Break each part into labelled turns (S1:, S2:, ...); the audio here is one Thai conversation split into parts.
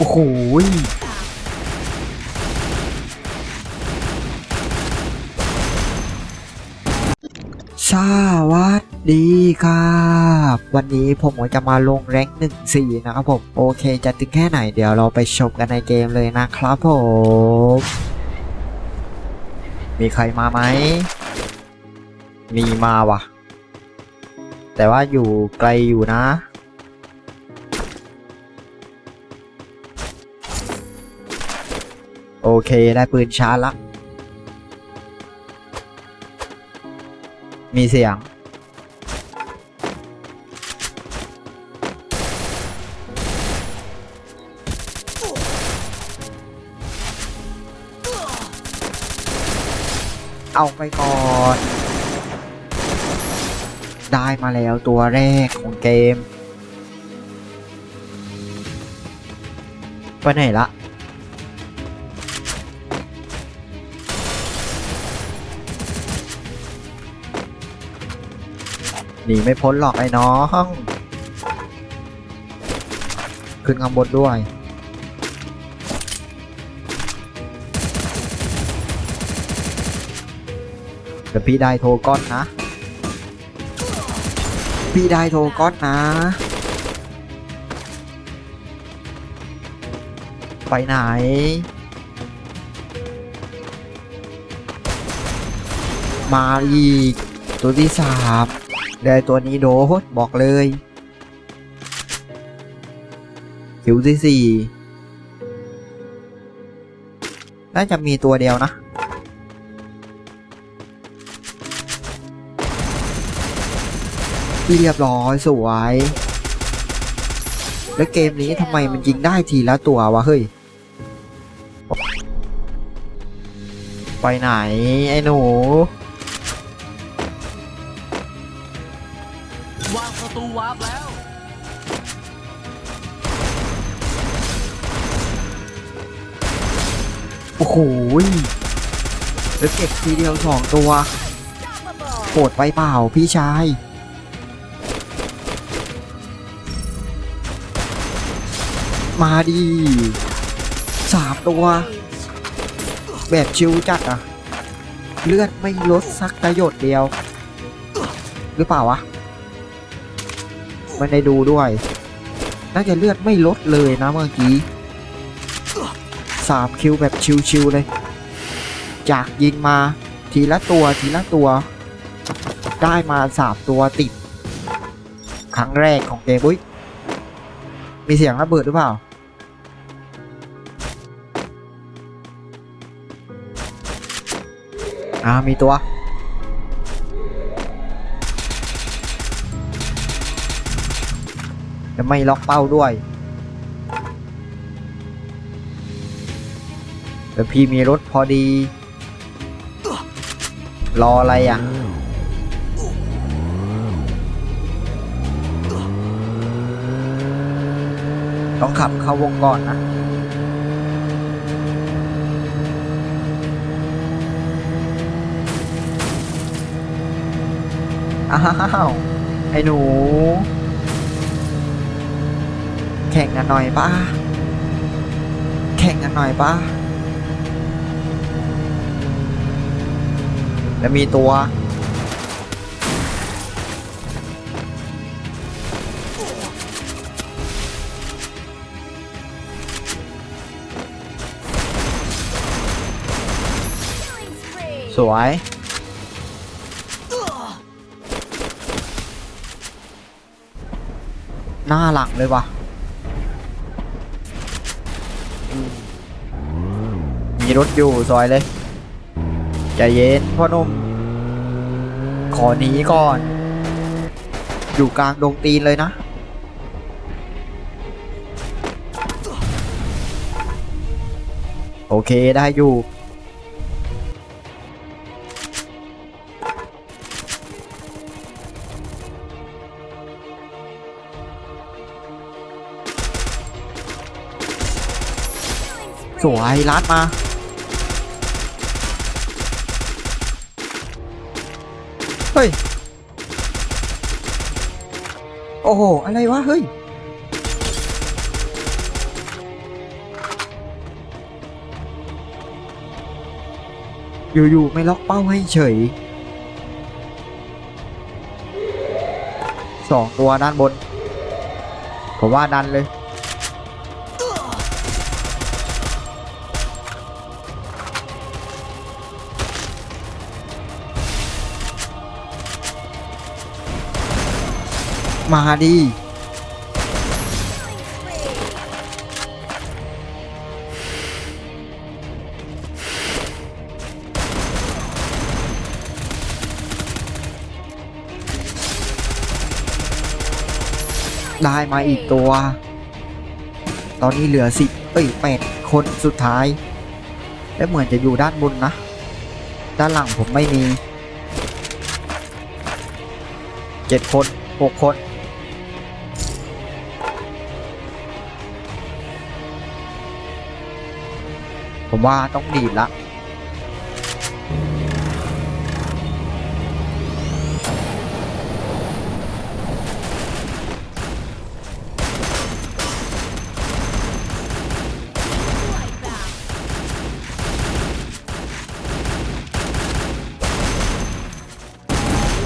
S1: โอ้โหสวัสดีครับ วันนี้ผมก็จะมาลงแรงหนึ่งสี่นะครับผม โอเคจะถึงแค่ไหนเดี๋ยวเราไปชมกันในเกมเลยนะครับผม มีใครมาไหม มีมาว่ะแต่ว่าอยู่ไกลอยู่นะ โอเคได้ปืนชาร์จละ มีเสียง เอาไปก่อน ได้มาแล้วตัวแรกของเกม ไปไหนละ หนีไม่พ้นหรอกไอ้น้องขึ้นข้างบนด้วยเดี๋ยวพี่ได้โทรก้อนนะ พี่ได้โทรก้อนนะ ไปไหนมาอีกตัวที่สาม ได้ตัวนี้โดนบอกเลยคิวที่สี่น่าจะมีตัวเดียวนะเรียบร้อยสวย แล้วเกมนี้ทำไมมันยิงได้ทีละตัววะเฮ้ย ไปไหนไอ้หนู
S2: วาร์ปแล้ว
S1: โอ้โหแล้วเก็บทีเดียวสองตัวโหดไปเปล่าพี่ชาย มาดีสามตัว แบบชิวจัดอะเลือดไม่ลดสักประโยชน์เดียว หรือเปล่าวะ ไม่ได้ดูด้วย น่าจะเลือดไม่ลดเลยนะเมื่อกี้สามคิวแบบชิวๆเลย จากยิงมาทีละตัวทีละตัว ได้มาสามตัวติด ครั้งแรกของเกมอุ้ยมีเสียงระเบิดหรือเปล่าอ่ามีตัว จะไม่ล็อกเป้าด้วยแต่พี่มีรถพอดี รออะไรอะต้องขับเข้าวงก่อนนะ อ้าว ไอ้หนู ข่งกันหน่อยป้าแข่งกันหน่อยป้าแล้วมีตัว สวย หน้าหลังเลยว่ะ มีรถอยู่ซอยเลยใจเย็นพ่อนุ่ม ขอหนีก่อน อยู่กลางดงตีนเลยนะ โอเคได้อยู่สวยลัดมา ฮ้ย โอ้โห อะไรวะ เฮ้ย อยู่ๆไม่ล็อกเป้าให้เฉยสองตัวด้านบน ผมว่าดันเลย มาดีได้มาอีกตัว ตอนนี้เหลือสิเอ้ยแปดคนสุดท้าย และเหมือนจะอยู่ด้านบนนะ ด้านหลังผมไม่มีเจ็ดคนหกคน ผมว่าต้องดีดละ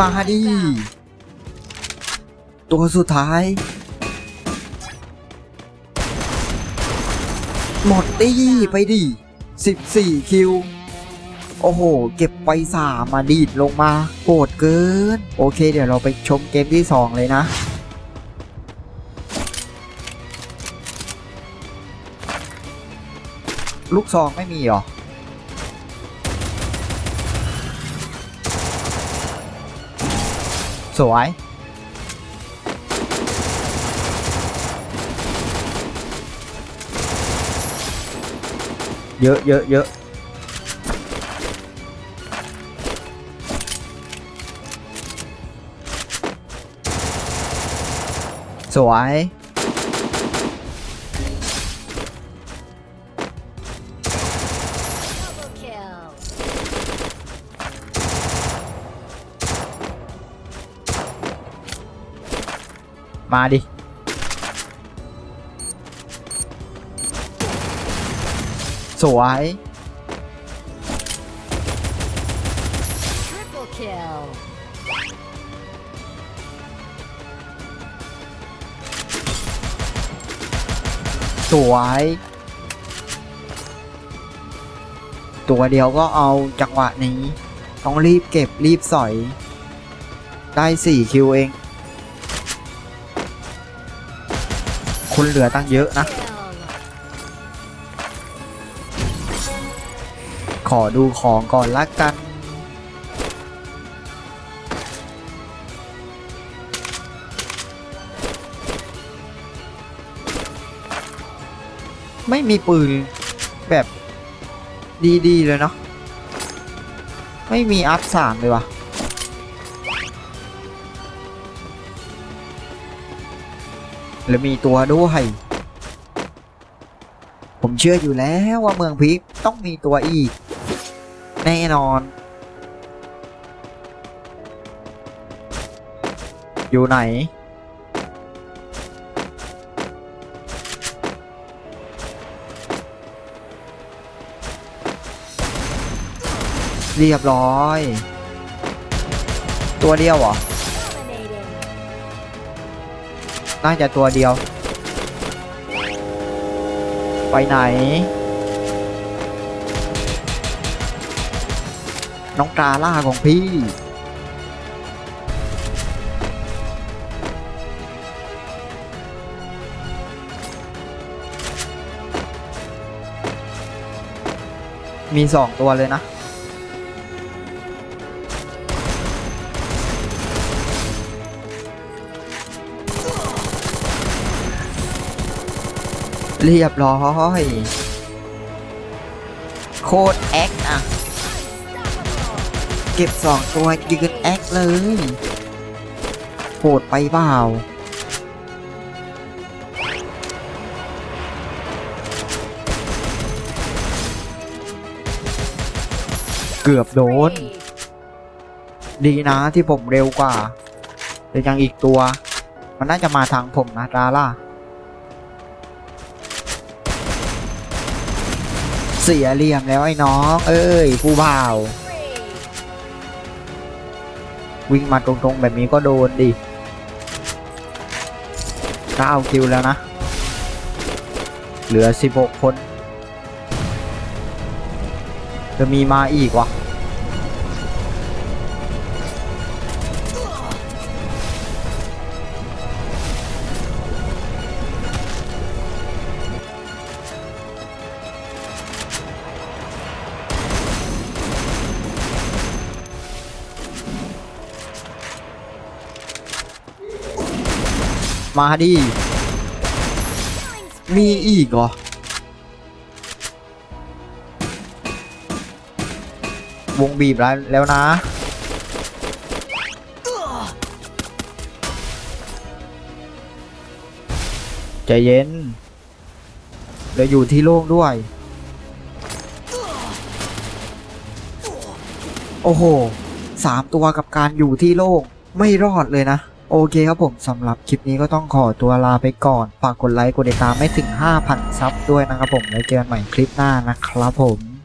S1: มาดิ ตัวสุดท้าย หมดตี้ไปดิ 14 คิว โอ้โห เก็บไปสามมาดีดลงมาโหดเกิน โอเค เดี๋ยวเราไปชมเกมที่ 2 เลยนะลูกซองไม่มีหรอ สวย เยอะเยอะเยอะสวย
S3: Double kill.
S1: มาดิ สวย
S3: Triple kill.
S1: สวย ตัวเดียวก็เอาจังหวะนี้ ต้องรีบเก็บรีบสอย ได้4คิวเอง คุณเหลือตั้งเยอะนะ ขอดูของก่อนละกัน ไม่มีปืนแบบดีๆเลยเนาะ ไม่มีอัพสามเลยวะแล้วมีตัวด้วย ผมเชื่ออยู่แล้วว่าเมืองพิกต้องมีตัวอีก แน่นอน อยู่ไหน เรียบร้อย ตัวเดียวเหรอ น่าจะตัวเดียว ไปไหน น้องกาล่าของพี่ มีสองตัวเลยนะเรียบร้อย โคตรแอคอะ เก็บสองตัวยืนแอคเลยโหดไปเปล่าเกือบโดน ดีนะที่ผมเร็วกว่า แต่ยังอีกตัว มันน่าจะมาทางผมนะดาล่า เสียเหลี่ยมแล้วไอ้น้อง เอ้ยผู้บ่าว วิ่งมาตรงๆแบบนี้ก็โดนดิถ้าเอาคิวแล้วนะ เหลือ 16 คน จะมีมาอีกวะ มาดิ มีอีกเหรอ วงบีบแล้วแล้วนะ ใจเย็นเราอยู่ที่โล่งด้วย โอ้โห สามตัวกับการอยู่ที่โล่ง ไม่รอดเลยนะ โอเคครับผมสำหรับคลิปนี้ก็ต้องขอตัวลาไปก่อน ฝากกดไลค์กดติดตามไม่ถึง 5,000 ซับด้วยนะครับผม แล้วเจอกันใหม่คลิปหน้านะครับผม